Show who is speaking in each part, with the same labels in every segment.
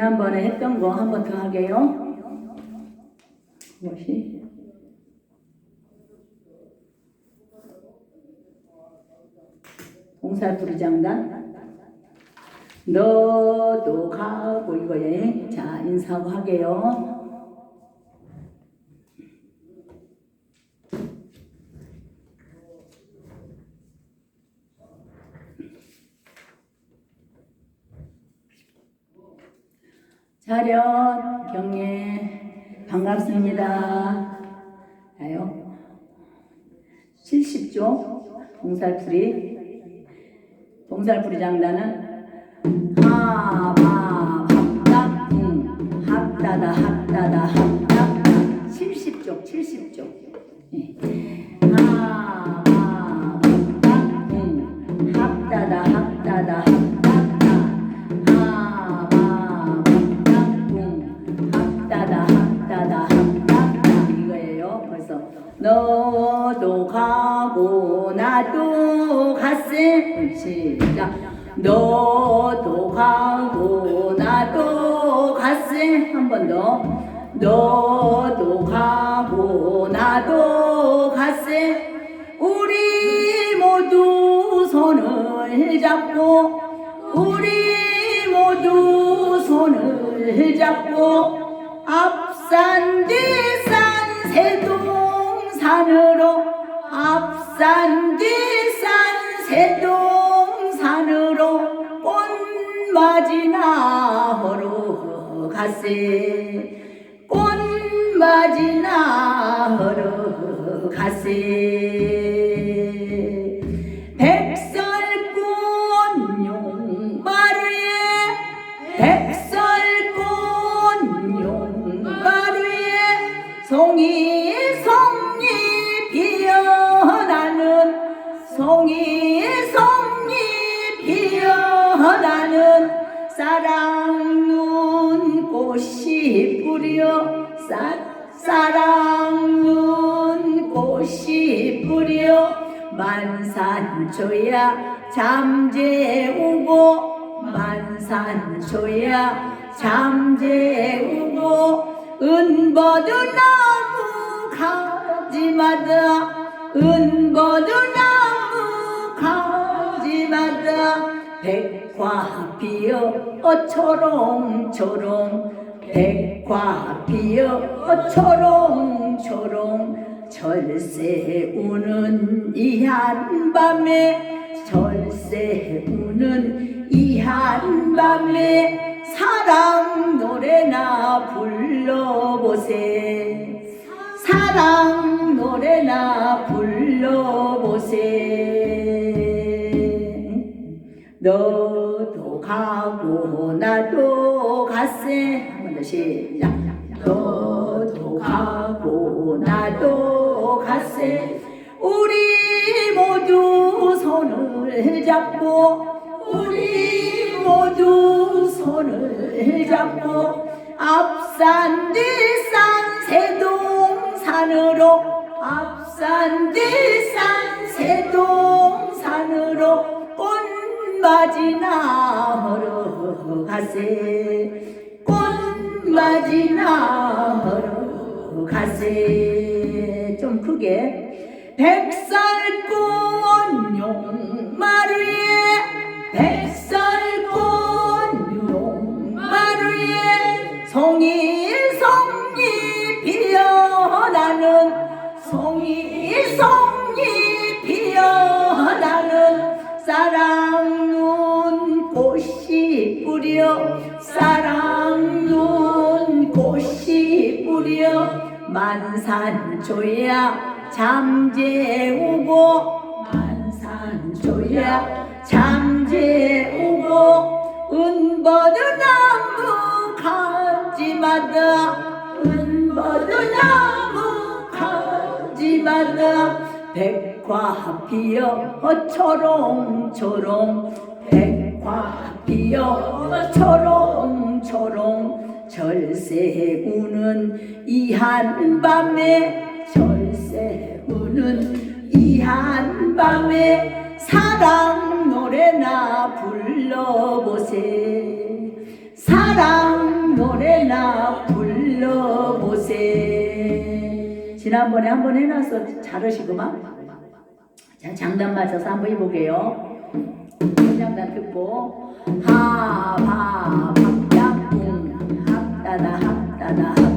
Speaker 1: 지난번에 했던 거 한 번 더 하게요. 무엇이? 동살풀이 장단. 너도 가고 이거에 자 인사하고 하게요. 차렷 경례. 반갑습니다. 아요. 70조 동살풀이. 동살풀이 장단은 하바 합답 응. 합다다 합다다 합답 70쪽 70쪽 예. 하바 합답 응. 합다다 합다다 너도 가고 나도 갔을 시작. 너도 가고 나도 갔을 한 번 더. 너도 가고 나도 갔을. 우리 모두 손을 잡고 우리 모두 손을 잡고 앞산 뒤산 새동 산으로 앞산 뒤산 새동산으로 하러 가세. 하러 가세 사랑 눈꽃이 뿌려 만산초야. 잠재우고 만산초야. 잠재우고 은버드 나무 가지마다 은버드 나무 가지마다 백화 피어 초롱초롱 백화 피어 초롱초롱 절세 우는 이 한밤에 절세 우는 이 한밤에 사랑 노래나 불러보세. 사랑 노래나 불러보세. 너도 가고 나도 갔세 시작. 너도 가고 나도 갔세 우리 모두 손을 잡고 우리 모두 손을 잡고 앞산 뒤산 새동산으로 앞산 뒤산 새동산으로 꽃맞이나 하러 가세 꽃맞이나 하러 가세. 좀 크게. 백설꽃 용마루에. 백설꽃 용마루에. 송이 송이 피어나는 송이 송이 피어나는 사랑 눈 꽃이 뿌려. 사랑 눈 꽃이 뿌려 만산초야 잠재우고 만산초야 잠재우고 은버드 나무 가지마다 은버드 나무 가지마다 백화 피어 초롱초롱 백화 피어 초롱초롱 절세 우는 이 한밤에 절세 우는 이 한밤에 사랑 노래나 불러보세. 사랑 노래나 불러보세. 지난번에 한 번 해놔서 잘하시구만. 자 장단 맞춰서 한번 해보게요. 장단 듣고. 하바 밥 약궁 합다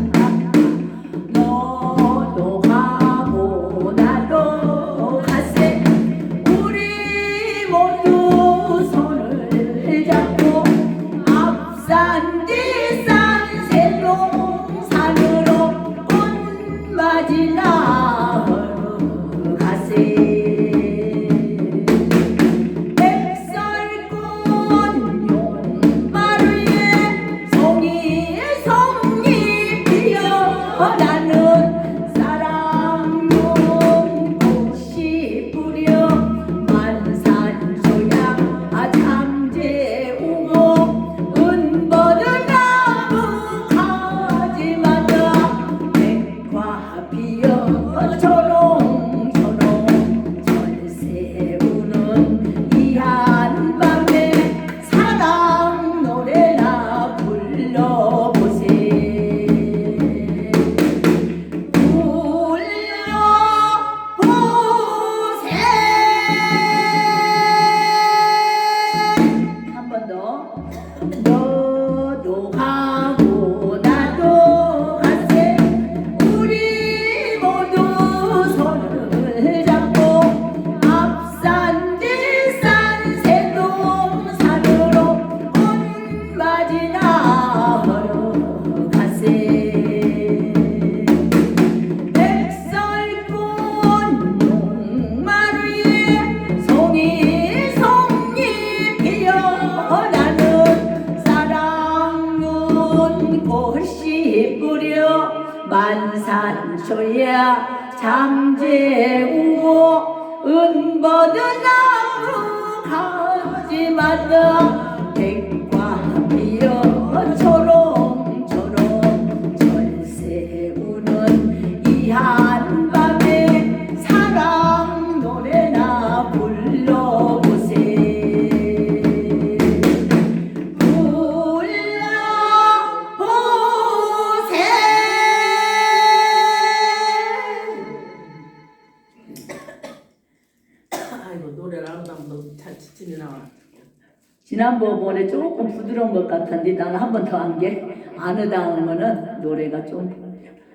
Speaker 1: 나는 한 번 더 한게 아느다음은 노래가 좀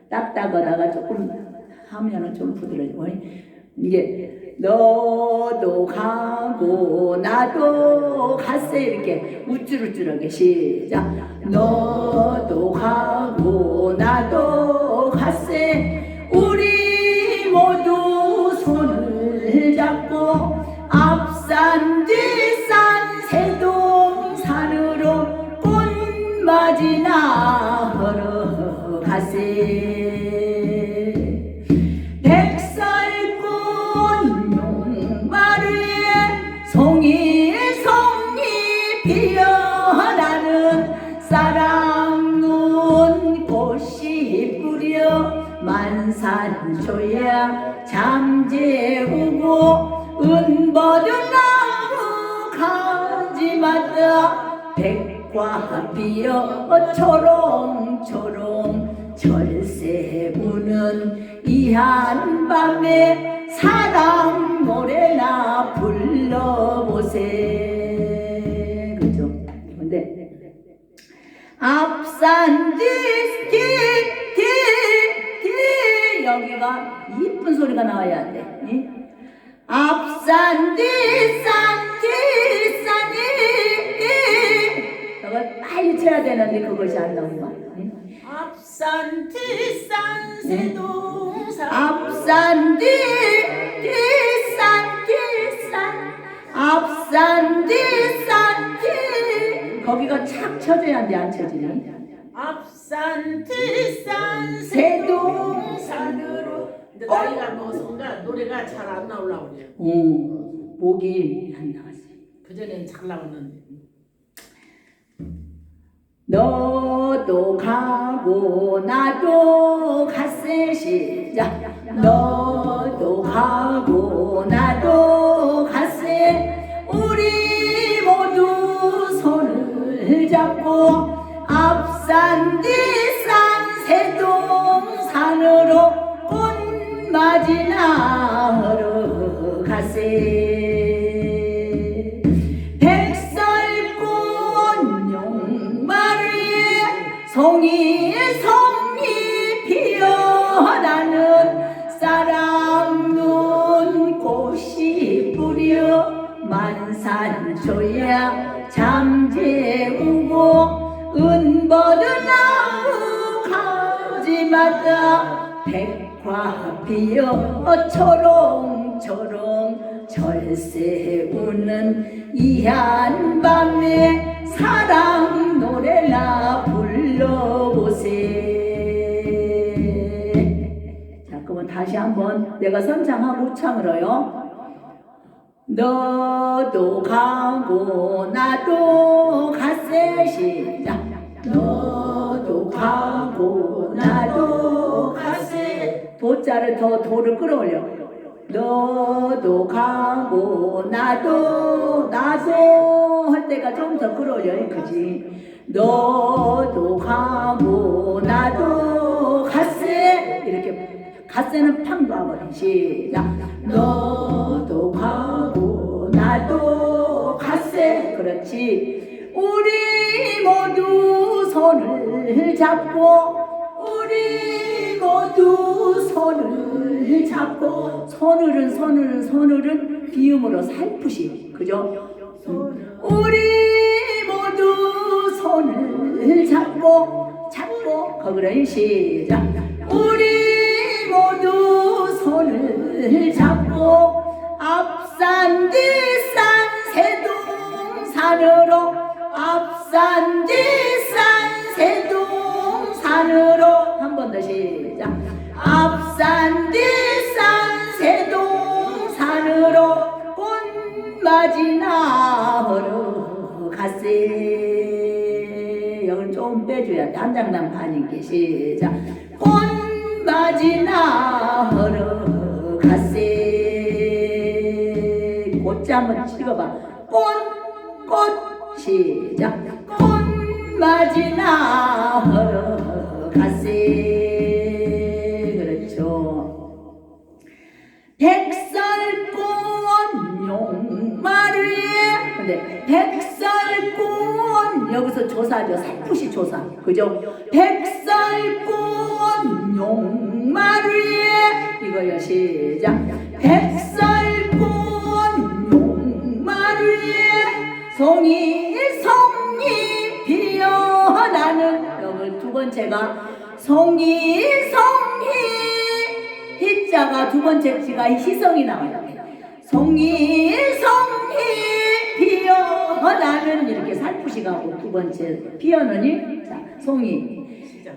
Speaker 1: 딱딱하다가 조금 하면은 좀 부드러워 이게 너도 가고 나도 갔어 이렇게 우쭐우쭐하게 시작. 너도 가고 나도 갔어 우리 만산초야 잠재우고 은버드 나무 가지마다 백화 피어 초롱초롱 절세우는 이 한밤에 사랑 노래나 불러보세 그죠? 근데 앞산 뒤뒤뒤 여기가 이쁜 소리가 나와야 돼. 이? 앞산 뒷산 뒷산이 이걸 빨리 쳐야 되는데 그것이 안 나온다. 이?
Speaker 2: 앞산 뒷산 새동산
Speaker 1: 앞산 뒤 뒷산 뒷산 앞산 뒷산 뒤 거기가 착 쳐줘야 돼 안 쳐지니
Speaker 2: 앞산 뒷산
Speaker 1: 새동산으로.
Speaker 2: 근데 나이가 먹어서인가 노래가 잘 안 나오려고 그래요.
Speaker 1: 어 목이 안 나왔어
Speaker 2: 그전에는 잘 나왔는데.
Speaker 1: 너도 가고 나도 갔을 시작. 너도 가고 나도 갔을. 우리 모두 손을 잡고 세동산으로 꽃맞이나 하러 가세. 백설꽃 용마루에 송이 송이 피어나는 사랑 눈꽃이 뿌려 만산초야 잠재우고 은버드 나무 가지마다 백화 피어 초롱초롱 절세 우는 이 한 밤에 사랑 노래나 불러보세. 자 그러면 다시 한번 내가 선창하고 우창으로요 너도 가고 나도 가세 시작. 너도 가고 나도 가세 도자를 더 도를 끌어올려. 너도 가고 나도 나도 할 때가 좀 더 끌어올려. 그지. 너도 가고 나도 가세 이렇게 갓세는 팡 놔버려 시작. 너도 가고 나도 갓세. 그렇지. 우리 모두 손을 잡고 우리 모두 손을 잡고 손을은 손을은 손을은 비음으로 살풋이 그죠? 음. 우리 모두 손을 잡고 잡고 거기로 시작. 우리 모두 손을 잡고 앞산 뒤산 세동 산으로 앞산 뒤산 세동산으로. 한 번 더 시작. 앞산 뒤산 세동산으로 하러 가세 여기는 조금 빼줘야 돼. 한 장당 반인게 시작. 하러 가세 꽃자 한번 찍어봐 시작. 꽃맞이나 하러 가세. 그렇죠. 백설꽃 용마루에 근데 백설꽃 여기서 조사죠. 살풋이 조사. 그죠? 백설꽃 용마루에 이거요. 시작. 백설꽃 송이 번째가 송이 송이 희자가 두 번째 지가 희성이 나와요. 송이 송이 피어나는 이렇게 살푸시 가고 두 번째 피어는이 자 송이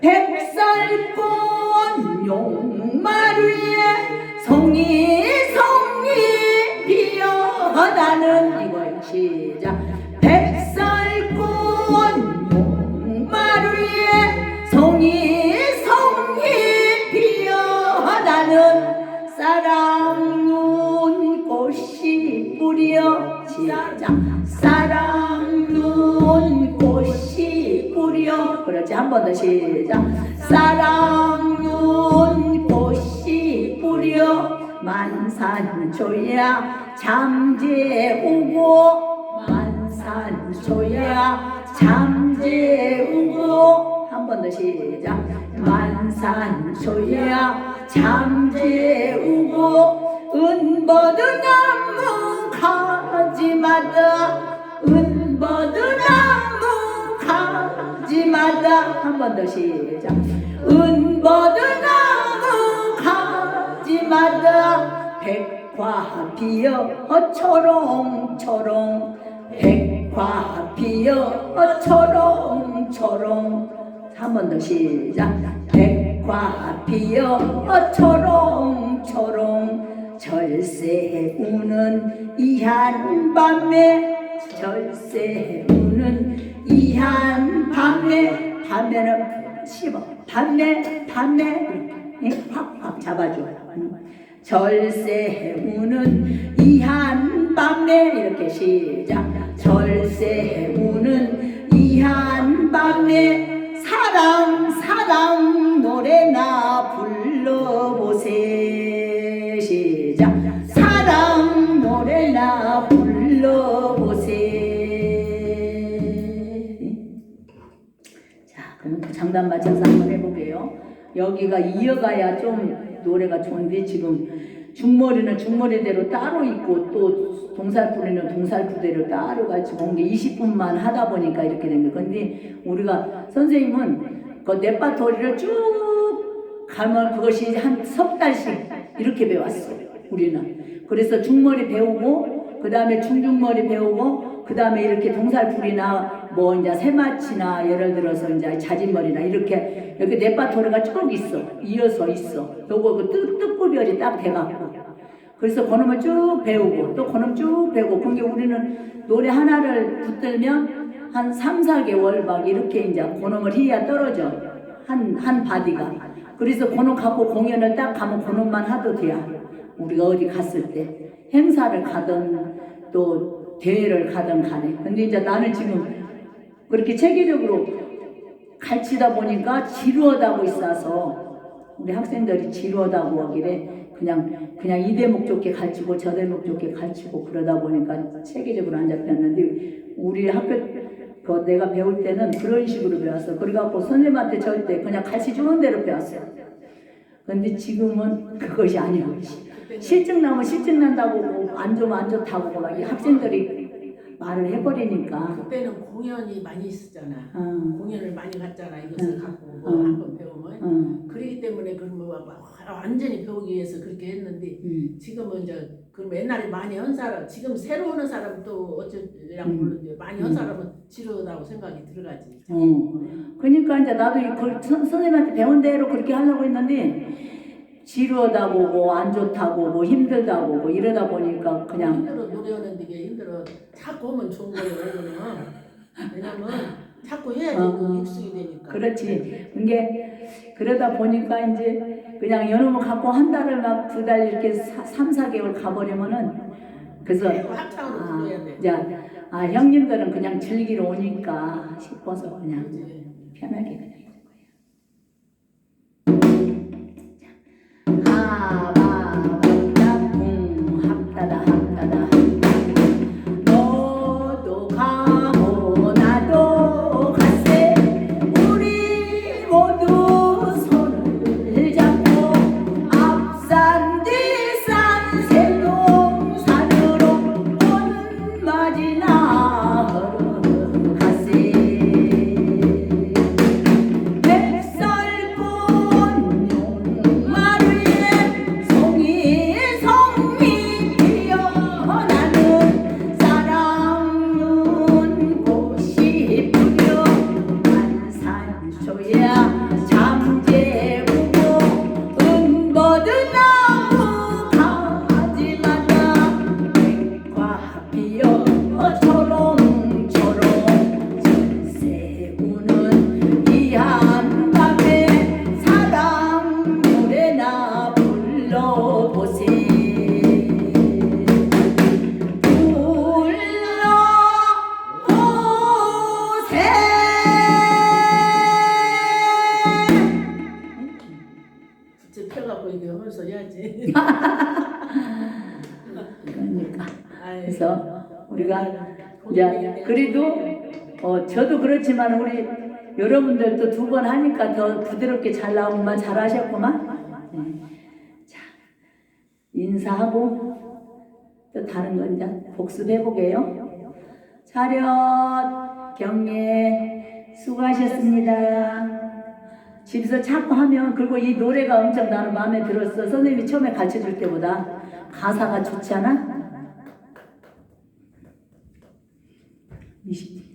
Speaker 1: 백설꽃 용마루에 송이 송이 피어나는 이거예요. 시작. 백설꽃 송이 송이 피어나는 사랑 눈꽃이 뿌려 시작 사랑 눈꽃이 뿌려. 그렇지 한 번 더 시작. 사랑 눈꽃이 뿌려. 만산초야 잠재우고. 만산초야 잠재우고. 한 번 더 시작. 만산초야 잠재우고 은버드 나무 가지마다 은버드 나무 가지마다 한 번 더 시작. 은버드 나무 가지마다 백화 피어 초롱초롱. 백화 피어 초롱초롱 한 번 더 시작. 백화 피어 초롱초롱 절세 우는 이 한 밤에 절세 우는 이 한 밤에 밤에는 씹어. 밤에 밤에 이렇게 확확 잡아줘 음. 절세 우는 이 한 밤에 이렇게 시작. 절세 우는 이 한 밤에 사 사랑 사랑 노래나 불러보세. 시작. 사랑 노래나 불러보세. 자 그럼 또 장단 맞춰서 한번 해볼게요. 여기가 이어가야 좀 노래가 좋은데 지금 중머리는 중머리대로 따로 있고 또 동살풀이는 동살풀대로 따로 온게 20분만 하다 보니까 이렇게 된 거예요. 근데 우리가 선생님은 그 넷바토리를 쭉 가면 그것이 한 석 달씩 이렇게 배웠어. 우리는. 그래서 중머리 배우고 그 다음에 중중머리 배우고 그 다음에 이렇게 동살풀이나 뭐 이제 새마치나 예를 들어서 이제 자진머리나 이렇게 이렇게 넷바토리가 쭉 있어. 이어서 있어. 요거 그 뜻, 뜻구별이 딱 돼갖고. 그래서 그놈을 쭉 배우고 또 그놈 쭉 배우고 그게 우리는 노래 하나를 붙들면 한 3, 4개월 막 이렇게 이제 그놈을 해야 떨어져 한, 한 바디가 그래서 그놈 갖고 공연을 딱 가면 그놈만 하도 돼야 우리가 어디 갔을 때 행사를 가든 또 대회를 가든 간에 근데 이제 나는 지금 그렇게 체계적으로 가르치다 보니까 지루하다고 있어서 우리 학생들이 지루하다고 하길래 그냥 그냥 이 대목 좋게 가르치고 저 대목 좋게 가르치고 그러다 보니까 체계적으로 안 잡혔는데 우리 학교 그 내가 배울 때는 그런 식으로 배웠어. 그래갖고 선생님한테 절대 그냥 같이 주는 대로 배웠어요. 근데 지금은 그것이 아니고 실증 나면 실증 난다고 뭐안 좋으면 안 좋다고 막 이 학생들이 말을 해버리니까
Speaker 2: 그때는 공연이 많이 있었잖아.
Speaker 1: 어,
Speaker 2: 공연을 많이 갔잖아. 이것을
Speaker 1: 응.
Speaker 2: 갖고
Speaker 1: 응.
Speaker 2: 뭐한번 배우면.
Speaker 1: 어,
Speaker 2: 그러기 때문에 그뭐 완전히 배우기 위해서 그렇게 했는데
Speaker 1: 음,
Speaker 2: 지금은 이제 그럼 옛날에 많이 한 사람 지금 새로 오는 사람 또 어쩌랑
Speaker 1: 음.
Speaker 2: 모르는데 많이 한
Speaker 1: 음.
Speaker 2: 사람은 지루하다고 생각이 들어가지.
Speaker 1: 어. 그러니까 이제 나도 이그 선, 선생님한테 배운 대로 그렇게 하려고 했는데 지루하다고 뭐안 좋다고 뭐 힘들다고 뭐 이러다 보니까 그냥
Speaker 2: 힘들어 노래하는 게 힘들어 자꾸 하면 좋은 거예요 이거는 왜냐면 자꾸 해야지
Speaker 1: 어,
Speaker 2: 그
Speaker 1: 어.
Speaker 2: 익숙이 되니까
Speaker 1: 그렇지. 이게 그러다 보니까 이제 그냥 여름을 갖고 한 달을 막 두 달 이렇게 사, 3, 4개월 가버리면은 그래서
Speaker 2: 합창으로
Speaker 1: 아, 이제 아 형님들은 그냥 즐기러 오니까 싶어서 그냥? 편하게 그냥 그러나 우리 여러분들도 두 번 하니까 더 부드럽게 잘 나오구만 잘하셨구만. 네. 자 인사하고 또 다른 거 이제 복습해 보게요. 차렷 경례 수고하셨습니다. 집에서 자꾸 하면 그리고 이 노래가 엄청 나는 마음에 들었어. 선생님이 처음에 가르쳐 줄 때보다 가사가 좋지 않아? 20.